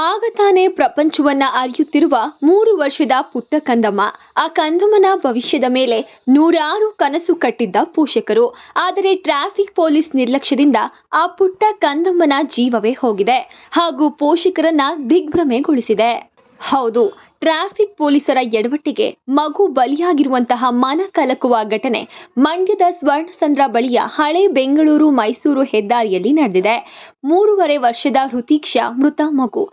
ಆಗ ತಾನೇ ಪ್ರಪಂಚವನ್ನ ಅರಿಯುತ್ತಿರುವ ಮೂರು ವರ್ಷದ ಪುಟ್ಟ ಕಂದಮ್ಮ. ಆ ಕಂದಮ್ಮನ ಭವಿಷ್ಯದ ಮೇಲೆ ನೂರಾರು ಕನಸು ಕಟ್ಟಿದ್ದ ಪೋಷಕರು. ಆದರೆ ಟ್ರಾಫಿಕ್ ಪೊಲೀಸ್ ನಿರ್ಲಕ್ಷ್ಯದಿಂದ ಆ ಪುಟ್ಟ ಕಂದಮ್ಮನ ಜೀವವೇ ಹೋಗಿದೆ. ಹಾಗೂ ಪೋಷಕರನ್ನ ದಿಗ್ಭ್ರಮೆಗೊಳಿಸಿದೆ. ಹೌದು ಟ್ರಾಫಿಕ್ ಪೊಲೀಸರ ಎಡವಟ್ಟಿಗೆ ಮಗು ಬಲಿಯಾಗಿರುವಂತಹ ಮನ ಕಲಕುವ ಘಟನೆ ಮಂಡ್ಯದ ಸ್ವರ್ಣಸಂದ್ರ ಬಳಿಯ ಹಳೆ ಬೆಂಗಳೂರು ಮೈಸೂರು ಹೆದ್ದಾರಿಯಲ್ಲಿ ನಡೆದಿದೆ. ಮೂರುವರೆ ವರ್ಷದ ಹೃತೀಕ್ಷ ಮೃತ ಮಗು.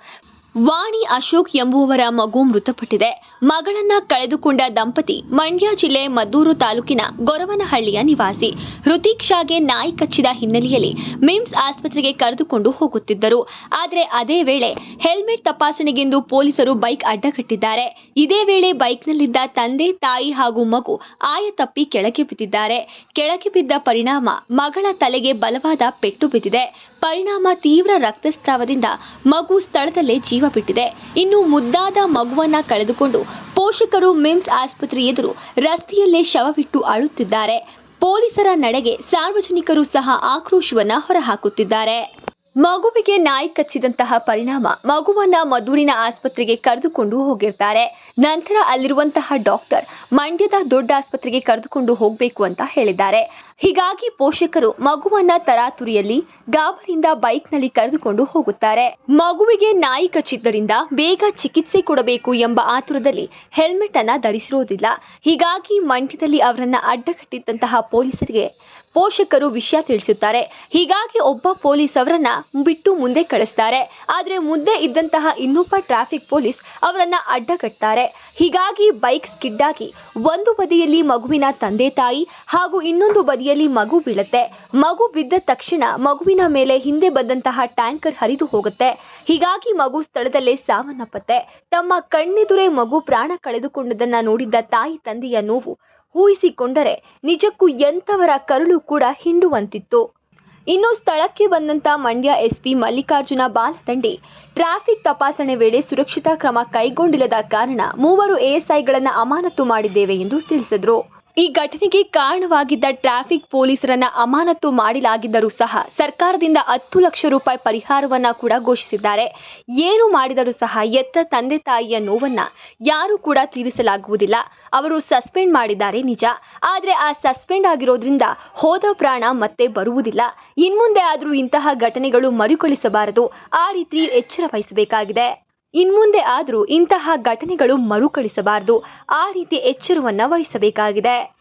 ವಾಣಿ ಅಶೋಕ್ ಎಂಬುವವರ ಮಗು ಮೃತಪಟ್ಟಿದೆ. ಮಗಳನ್ನ ಕಳೆದುಕೊಂಡ ದಂಪತಿ ಮಂಡ್ಯ ಜಿಲ್ಲೆ ಮದ್ದೂರು ತಾಲೂಕಿನ ಗೊರವನಹಳ್ಳಿಯ ನಿವಾಸಿ. ಹೃತೀಕ್ಷಾಗೆ ನಾಯಿ ಕಚ್ಚಿದ ಹಿನ್ನೆಲೆಯಲ್ಲಿ ಮಿಮ್ಸ್ ಆಸ್ಪತ್ರೆಗೆ ಕರೆದುಕೊಂಡು ಹೋಗುತ್ತಿದ್ದರು. ಆದರೆ ಅದೇ ವೇಳೆ ಹೆಲ್ಮೆಟ್ ತಪಾಸಣೆಗೆಂದು ಪೊಲೀಸರು ಬೈಕ್ ಅಡ್ಡಗಟ್ಟಿದ್ದಾರೆ. ಇದೇ ವೇಳೆ ಬೈಕ್ನಲ್ಲಿದ್ದ ತಂದೆ, ತಾಯಿ ಹಾಗೂ ಮಗು ಆಯ ತಪ್ಪಿ ಕೆಳಗೆ ಬಿದ್ದಿದ್ದಾರೆ. ಕೆಳಗೆ ಬಿದ್ದ ಪರಿಣಾಮ ಮಗಳ ತಲೆಗೆ ಬಲವಾದ ಪೆಟ್ಟು ಬಿದ್ದಿದೆ. ಪರಿಣಾಮ ತೀವ್ರ ರಕ್ತಸ್ರಾವದಿಂದ ಮಗು ಸ್ಥಳದಲ್ಲೇ ಜೀವ ಬಿಟ್ಟಿದೆ. ಇನ್ನು ಮುದ್ದಾದ ಮಗುವನ್ನ ಕಳೆದುಕೊಂಡು ಪೋಷಕರು ಮಿಮ್ಸ್ ಆಸ್ಪತ್ರೆ ಎದುರು ರಸ್ತೆಯಲ್ಲೇ ಶವವಿಟ್ಟು ಅಳುತ್ತಿದ್ದಾರೆ. ಪೊಲೀಸರ ನಡೆಗೆ ಸಾರ್ವಜನಿಕರು ಸಹ ಆಕ್ರೋಶವನ್ನ ಹೊರಹಾಕುತ್ತಿದ್ದಾರೆ. ಮಗುವಿಗೆ ನಾಯಿ ಕಚ್ಚಿದಂತಹ ಪರಿಣಾಮ. ಮಗುವನ್ನ ಮಧುರಿನ ಆಸ್ಪತ್ರೆಗೆ ಕರೆದುಕೊಂಡು ಹೋಗಿರ್ತಾರೆ. ನಂತರ ಅಲ್ಲಿರುವಂತಹ ಡಾಕ್ಟರ್ ಮಂಡ್ಯದ ದೊಡ್ಡ ಆಸ್ಪತ್ರೆಗೆ ಕರೆದುಕೊಂಡು ಹೋಗಬೇಕು ಅಂತ ಹೇಳಿದ್ದಾರೆ. ಹೀಗಾಗಿ ಪೋಷಕರು ಮಗುವನ್ನ ತರಾತುರಿಯಲ್ಲಿ, ಗಾಬರಿಯಿಂದ ಬೈಕ್ನಲ್ಲಿ ಕರೆದುಕೊಂಡು ಹೋಗುತ್ತಾರೆ. ಮಗುವಿಗೆ ನಾಯಿ ಕಚ್ಚಿದ್ದರಿಂದ ಬೇಗ ಚಿಕಿತ್ಸೆ ಕೊಡಬೇಕು ಎಂಬ ಆತುರದಲ್ಲಿ ಹೆಲ್ಮೆಟ್ ಅನ್ನ ಧರಿಸಿರುವುದಿಲ್ಲ ಹೀಗಾಗಿ ಮಂಡ್ಯದಲ್ಲಿ ಅವರನ್ನ ಅಡ್ಡಗಟ್ಟಿದ್ದಂತಹ ಪೊಲೀಸರಿಗೆ ಪೋಷಕರು ವಿಷಯ ತಿಳಿಸುತ್ತಾರೆ. ಹೀಗಾಗಿ ಒಬ್ಬ ಪೊಲೀಸ್ ಅವರನ್ನ ಬಿಟ್ಟು ಮುಂದೆ ಕಳಿಸ್ತಾರೆ. ಆದರೆ ಮುಂದೆ ಇದ್ದಂತಹ ಇನ್ನೊಬ್ಬ ಟ್ರಾಫಿಕ್ ಪೊಲೀಸ್ ಅವರನ್ನ ಅಡ್ಡಗಟ್ತಾರೆ. ಹೀಗಾಗಿ ಬೈಕ್ ಸ್ಕಿಡ್ ಆಗಿ ಒಂದು ಬದಿಯಲ್ಲಿ ಮಗುವಿನ ತಂದೆ ತಾಯಿ ಹಾಗೂ ಇನ್ನೊಂದು ಬದಿಯಲ್ಲಿ ಮಗು ಬೀಳುತ್ತೆ. ಮಗು ಬಿದ್ದ ತಕ್ಷಣ ಮಗುವಿನ ಮೇಲೆ ಹಿಂದೆ ಬಂದಂತಹ ಟ್ಯಾಂಕರ್ ಹರಿದು ಹೋಗುತ್ತೆ. ಹೀಗಾಗಿ ಮಗು ಸ್ಥಳದಲ್ಲೇ ಸಾವನ್ನಪ್ಪತ್ತೆ. ತಮ್ಮ ಕಣ್ಣೆದುರೇ ಮಗು ಪ್ರಾಣ ಕಳೆದುಕೊಂಡದನ್ನ ನೋಡಿದ್ದ ತಾಯಿ ತಂದೆಯ ನೋವು ಊಹಿಸಿಕೊಂಡರೆ ನಿಜಕ್ಕೂ ಎಂಥವರ ಕರುಳು ಕೂಡ ಹಿಂಡುವಂತಿತ್ತು. ಇನ್ನು ಸ್ಥಳಕ್ಕೆ ಬಂದಂತ ಮಂಡ್ಯ ಎಸ್ಪಿ ಮಲ್ಲಿಕಾರ್ಜುನ ಬಾಲದಂಡಿ ಟ್ರಾಫಿಕ್ ತಪಾಸಣೆ ವೇಳೆ ಸುರಕ್ಷತಾ ಕ್ರಮ ಕೈಗೊಂಡಿಲ್ಲದ ಕಾರಣ ಮೂವರು ಎಎಸ್ಐಗಳನ್ನ ಅಮಾನತು ಮಾಡಿದ್ದೇವೆ ಎಂದು ತಿಳಿಸಿದರು. ಈ ಘಟನೆಗೆ ಕಾರಣವಾಗಿದ್ದ ಟ್ರಾಫಿಕ್ ಪೊಲೀಸರನ್ನ ಅಮಾನತು ಮಾಡಲಾಗಿದ್ದರೂ ಸಹ ಸರ್ಕಾರದಿಂದ ಹತ್ತು ಲಕ್ಷ ರೂಪಾಯಿ ಪರಿಹಾರವನ್ನ ಕೂಡ ಘೋಷಿಸಿದ್ದಾರೆ. ಏನು ಮಾಡಿದರೂ ಸಹ ಎತ್ತ ತಂದೆ ತಾಯಿಯ ನೋವನ್ನ ಯಾರೂ ಕೂಡ ತೀರಿಸಲಾಗುವುದಿಲ್ಲ. ಅವರು ಸಸ್ಪೆಂಡ್ ಮಾಡಿದ್ದಾರೆ ನಿಜ. ಆದರೆ ಆ ಸಸ್ಪೆಂಡ್ ಆಗಿರೋದ್ರಿಂದ ಹೋದ ಪ್ರಾಣ ಮತ್ತೆ ಬರುವುದಿಲ್ಲ. ಇನ್ಮುಂದೆ ಆದರೂ ಇಂತಹ ಘಟನೆಗಳು ಮರುಕಳಿಸಬಾರದು. ಆ ರೀತಿ ಎಚ್ಚರ ವಹಿಸಬೇಕಾಗಿದೆ. ಇನ್ಮುಂದೆ ಆದರೂ ಇಂತಹ ಘಟನೆಗಳು ಮರುಕಳಿಸಬಾರದು. ಆ ರೀತಿ ಎಚ್ಚರವನ್ನ ವಹಿಸಬೇಕಾಗಿದೆ.